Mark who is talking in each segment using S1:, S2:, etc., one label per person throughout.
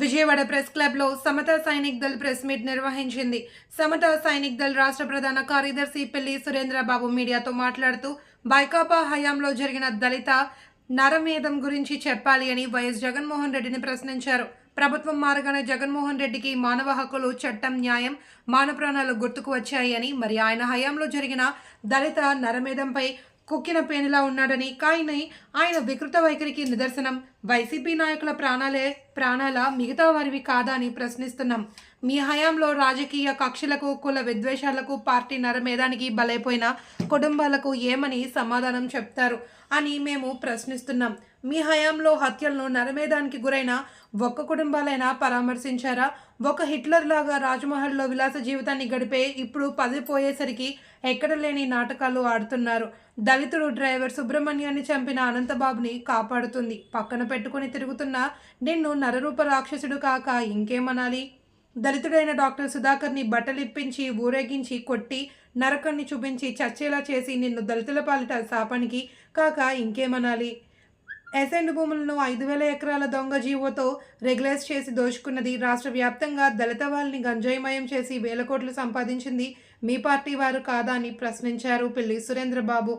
S1: Vijayawada press క్లబ్లో Samata Sainik Dal press meet నిర్వహించింది. సమతా సైనిక్ దళ్ రాష్ట్ర ప్రధాన కార్యదర్శి పెళ్ళి సురేంద్రబాబు మీడియాతో మాట్లాడుతూ బైకాపా హయాంలో జరిగిన దళిత నరమేధం గురించి చెప్పాలి అని వైఎస్ జగన్మోహన్ రెడ్డిని ప్రశ్నించారు. ప్రభుత్వం మారగానే జగన్మోహన్ రెడ్డికి మానవ హక్కులు చట్టం న్యాయం మాన ప్రాణాలు గుర్తుకు వచ్చాయి అని మరి ఆయన హయాంలో జరిగిన దళిత నరమేధంపై కుక్కిన పేనులా ఉన్నాడని కానీ ఆయన వికృత వైఖరికి నిదర్శనం. వైసీపీ నాయకుల ప్రాణాలే ప్రాణాల మిగతా వారివి కాదా అని ప్రశ్నిస్తున్నాం. మీ హయాంలో రాజకీయ కక్షలకు కుల విద్వేషాలకు పార్టీ నరమేధానికి బలైపోయిన కుటుంబాలకు ఏమని సమాధానం చెప్తారు అని మేము ప్రశ్నిస్తున్నాం. మీ హయాంలో హత్యలను నరమేధానికి గురైన ఒక్క కుటుంబాలైనా పరామర్శించారా? ఒక హిట్లర్ లాగా రాజ్మహల్లో విలాస జీవితాన్ని గడిపే ఇప్పుడు పది పోయేసరికి ఎక్కడ లేని నాటకాలు ఆడుతున్నారు. దళితుడు డ్రైవర్ సుబ్రహ్మణ్యాన్ని చంపిన అనంతబాబుని కాపాడుతుంది. పక్కన పెట్టుకుని తిరుగుతున్న నిన్ను నరరూప రాక్షసుడు కాక ఇంకేమనాలి? దళితుడైన డాక్టర్ సుధాకర్ని బట్టలిప్పించి ఊరేగించి కొట్టి నరకాన్ని చూపించి చచ్చేలా చేసి నిన్ను దళితుల పాలిట శాపానికి కాక ఇంకేమనాలి? ఎసెండ్ భూములను ఐదు వేల ఎకరాల దొంగ జీవోతో రెగ్యులైజ్ చేసి దోచుకున్నది రాష్ట్ర వ్యాప్తంగా దళిత వాళ్ళని గంజాయిమయం చేసి వేల కోట్లు సంపాదించింది మీ పార్టీ వారు కాదా అని ప్రశ్నించారు పిల్లి సురేంద్రబాబు.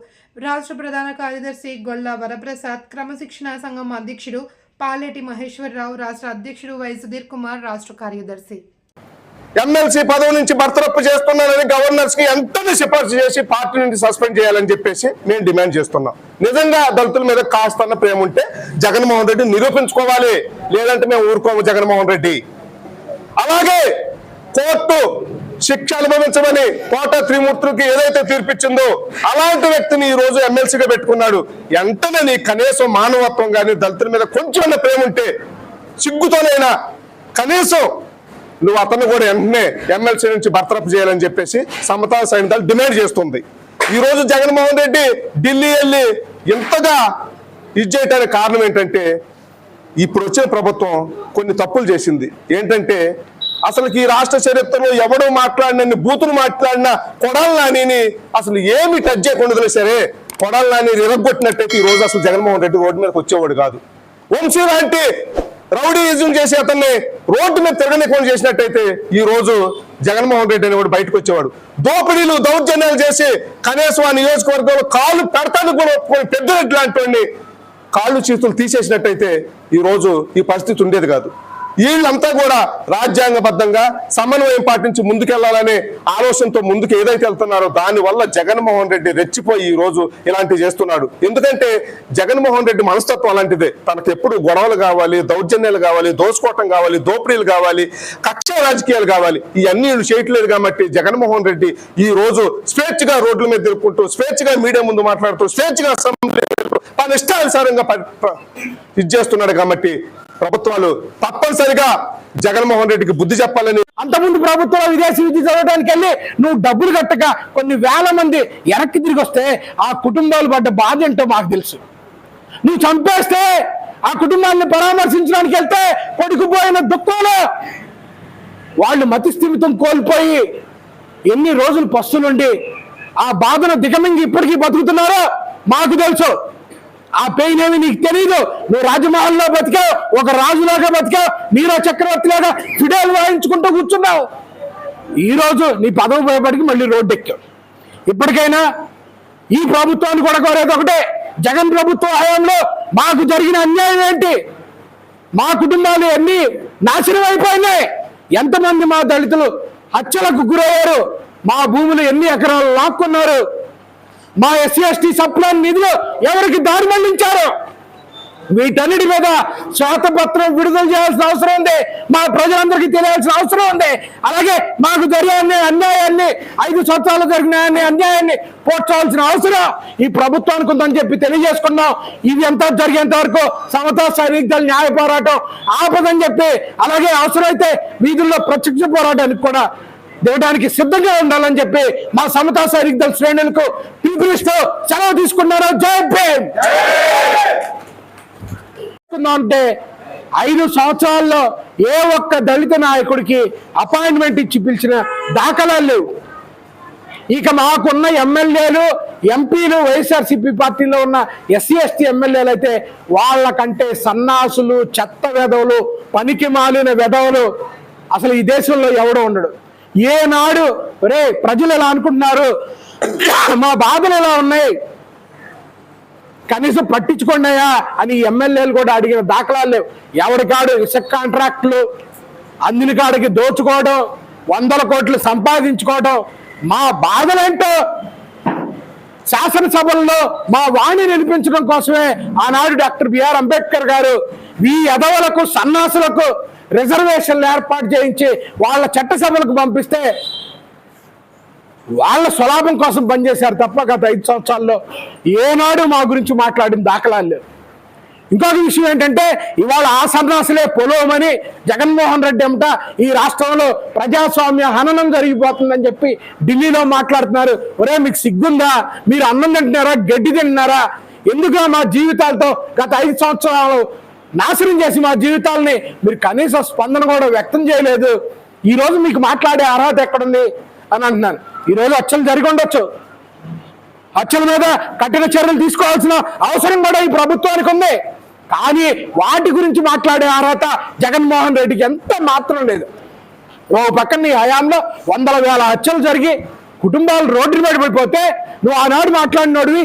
S1: రాష్ట్ర ప్రధాన కార్యదర్శి గొల్ల వరప్రసాద్ క్రమశిక్షణ సంఘం అధ్యక్షుడు పాలేటి మహేశ్వరరావు రాష్ట్ర అధ్యక్షుడు వై సుధీర్ కుమార్ రాష్ట్ర కార్యదర్శి.
S2: ఎమ్మెల్సీ పదవి నుంచి బర్తరప్పు చేస్తున్నానని గవర్నర్స్కి ఎంతని సిఫార్సు చేసి పార్టీ నుండి సస్పెండ్ చేయాలని చెప్పేసి మేము డిమాండ్ చేస్తున్నాం. నిజంగా దళితుల మీద కాస్తన్న ప్రేమ ఉంటే జగన్మోహన్ రెడ్డి నిరూపించుకోవాలి. లేదంటే మేము ఊరుకోము జగన్మోహన్ రెడ్డి. అలాగే కోర్టు శిక్ష అనుభవించమని కోట త్రిమూర్తులకి ఏదైతే తీర్పిచ్చిందో అలాంటి వ్యక్తిని ఈ రోజు ఎమ్మెల్సీగా పెట్టుకున్నాడు. ఎంతనని నీ కనీసం మానవత్వం కానీ దళితుల మీద కొంచెం ప్రేమ ఉంటే సిగ్గుతోనైనా కనీసం నువ్వు అతను కూడా వెంటనే ఎమ్మెల్సీ నుంచి బర్తరఫ్ చేయాలని చెప్పేసి సమతా సైనికాలు డిమాండ్ చేస్తుంది. ఈ రోజు జగన్మోహన్ రెడ్డి ఢిల్లీ వెళ్ళి ఇంతగా ఇది చేయడానికి కారణం ఏంటంటే ఇప్పుడు వచ్చిన ప్రభుత్వం కొన్ని తప్పులు చేసింది. ఏంటంటే అసలు ఈ రాష్ట్ర చరిత్రలో ఎవడో మాట్లాడినని బూతులు మాట్లాడిన కొడాల నానిని అసలు ఏమి టచ్ చేయకుండా సరే కొడాల నాని ఇరగొట్టినట్టయితే ఈ రోజు అసలు జగన్మోహన్ రెడ్డి రోడ్డు మీదకి వచ్చేవాడు కాదు. వంశీ లాంటి రౌడీయిజం చేసి అతన్ని రోడ్డు మీద తిరగనికోలు చేసినట్టయితే ఈ రోజు జగన్మోహన్ రెడ్డి అనేవాడు బయటకు వచ్చేవాడు. దోపిడీలు దౌర్జన్యాలు చేసి కనీసం ఆ నియోజకవర్గంలో కాళ్ళు పెడతానికి కూడా ఒప్పుకొని పెద్ద లాంటి కాళ్ళు చేతులు తీసేసినట్టయితే ఈ రోజు ఈ పరిస్థితి ఉండేది కాదు. వీళ్ళంతా కూడా రాజ్యాంగబద్ధంగా సమన్వయం పాటించి ముందుకెళ్ళాలనే ఆలోచనతో ముందుకు ఏదైతే వెళ్తున్నారో దానివల్ల జగన్మోహన్ రెడ్డి రెచ్చిపోయి ఈ రోజు ఇలాంటివి చేస్తున్నాడు. ఎందుకంటే జగన్మోహన్ రెడ్డి మనస్తత్వం అలాంటిదే. తనకు ఎప్పుడు గొడవలు కావాలి దౌర్జన్యాలు కావాలి దోసుకోవటం కావాలి దోపిడీలు కావాలి కక్ష రాజకీయాలు కావాలి ఇవన్నీ చేయట్లేదు కాబట్టి జగన్మోహన్ రెడ్డి ఈ రోజు స్వేచ్ఛగా రోడ్ల మీద తిరుక్కుంటూ స్వేచ్ఛగా మీడియా ముందు మాట్లాడుతూ స్వేచ్ఛగా అసెంబ్లీ తన ఇష్టానుసారంగా ఇది చేస్తున్నాడు కాబట్టి ప్రభుత్వాలు తప్పనిసరిగా జగన్మోహన్ రెడ్డికి బుద్ధి చెప్పాలని
S3: అంతకుముందు ప్రభుత్వంలో విదేశీ విద్య చదవడానికి వెళ్ళి నువ్వు డబ్బులు కట్టక కొన్ని వేల మంది వెనక్కి తిరిగి వస్తే ఆ కుటుంబాలు పడ్డ బాధ ఏంటో మాకు తెలుసు. నువ్వు చంపేస్తే ఆ కుటుంబాన్ని పరామర్శించడానికి వెళ్తే కొడుకుపోయిన దుఃఖంలో వాళ్ళు మతిస్థిమితం కోల్పోయి ఎన్ని రోజులు పస్తులుండి ఆ బాధను దిగమింగి ఇప్పటికీ బతుకుతున్నారో మాకు తెలుసు. ఆ పెయిన్ ఏమి నీకు తెలియదు నువ్వు రాజమహల్లో బతికావు ఒక రాజులాగా బతికావు నీరో చక్రవర్తి లాగా ఫిడేలు వాయించుకుంటూ కూర్చున్నావు. ఈ రోజు నీ పదవి భయపడికి మళ్ళీ రోడ్డు ఎక్కావు. ఇప్పటికైనా ఈ ప్రభుత్వాన్ని కూడా కోరేది ఒకటే జగన్ ప్రభుత్వ హయాంలో మాకు జరిగిన అన్యాయం ఏంటి? మా కుటుంబాలు ఎన్ని నాశనం అయిపోయినాయి? ఎంతమంది మా దళితులు హత్యలకు గురయ్యారు? మా భూములు ఎన్ని ఎకరాలు లాక్కున్నారు? మా ఎస్సీ ఎస్టీ సప్లాన్ నిధులు ఎవరికి దారి మళ్ళించారు? వీటన్నిటి మీద శ్వేతపత్రం విడుదల చేయాల్సిన అవసరం ఉంది. మా ప్రజలందరికీ తెలియాల్సిన అవసరం ఉంది. అలాగే మాకు జరిగిన అన్యాయాన్ని ఐదు సంవత్సరాలు జరిగిన అన్యాయాన్ని పోర్చాల్సిన అవసరం ఈ ప్రభుత్వానికి ఉందని చెప్పి తెలియజేసుకున్నాం. ఇది ఎంత జరిగేంత వరకు సమతా సైనికుల న్యాయ పోరాటం ఆపదని చెప్పి అలాగే అవసరమైతే వీధుల్లో ప్రత్యక్ష పోరాటానికి కూడా దిగడానికి సిద్ధంగా ఉండాలని చెప్పి మా సమతా సైనిక శ్రేణులకు పిలుపునిస్తూ సెలవు తీసుకున్నారు. జై భీమ్! అంటే ఐదు సంవత్సరాల్లో ఏ ఒక్క దళిత నాయకుడికి అపాయింట్మెంట్ ఇచ్చి పిలిచిన దాఖలాలు లేవు. ఇక మాకున్న ఎమ్మెల్యేలు ఎంపీలు వైఎస్ఆర్సీపీ పార్టీలో ఉన్న ఎస్సీ ఎస్టీ ఎమ్మెల్యేలు అయితే వాళ్ళకంటే సన్నాసులు చెత్త వెధవులు పనికి మాలిన వెధవులు అసలు ఈ దేశంలో ఎవడో ఉండడు. ఏనాడు రే ప్రజలు ఎలా అనుకుంటున్నారు? మా బాధలు ఎలా ఉన్నాయి? కనీసం పట్టించుకోండియా అని ఎమ్మెల్యేలు కూడా అడిగిన దాఖలాలు లేవు. ఎవరికాడు ఇసుక కాంట్రాక్టులు? అందిన కాడికి దోచుకోవడం వందల కోట్లు సంపాదించుకోవడం మా బాధలేంటో? శాసనసభల్లో మా వాణి వినిపించడం కోసమే ఆనాడు డాక్టర్ బిఆర్ అంబేద్కర్ గారు ఈ ఎదవలకు సన్నాసులకు రిజర్వేషన్లు ఏర్పాటు చేయించి వాళ్ళ చట్టసభలకు పంపిస్తే వాళ్ళ స్వలాభం కోసం పనిచేశారు తప్ప గత ఐదు సంవత్సరాల్లో ఏనాడు మా గురించి మాట్లాడిన దాఖలాలు లేవు. ఇంకొక విషయం ఏంటంటే ఇవాళ ఆ సన్నాసులే పొలవమని జగన్మోహన్ రెడ్డి అంట ఈ రాష్ట్రంలో ప్రజాస్వామ్య హననం జరిగిపోతుందని చెప్పి ఢిల్లీలో మాట్లాడుతున్నారు. ఒరే మీకు సిగ్గుందా? మీరు అన్నం తింటున్నారా? గడ్డి తింటున్నారా? ఎందుకు మా జీవితాలతో గత ఐదు సంవత్సరాలు నాశనం చేసి మా జీవితాలని మీరు కనీస స్పందన కూడా వ్యక్తం చేయలేదు. ఈ రోజు మీకు మాట్లాడే అర్హత ఎక్కడుంది అని అంటున్నాను. ఈ రోజు అచ్చలు జరిగి ఉండొచ్చు. హత్యల మీద కఠిన చర్యలు తీసుకోవాల్సిన అవసరం కూడా ఈ ప్రభుత్వానికి ఉంది. కానీ వాటి గురించి మాట్లాడే అర్హత జగన్మోహన్ రెడ్డికి ఎంత మాత్రం లేదు. ఓ పక్కన నీ హయాంలో వందల వేల హత్యలు జరిగి కుటుంబాలు రోడ్డు మీద పడిపోతే నువ్వు ఆనాడు మాట్లాడినోడివి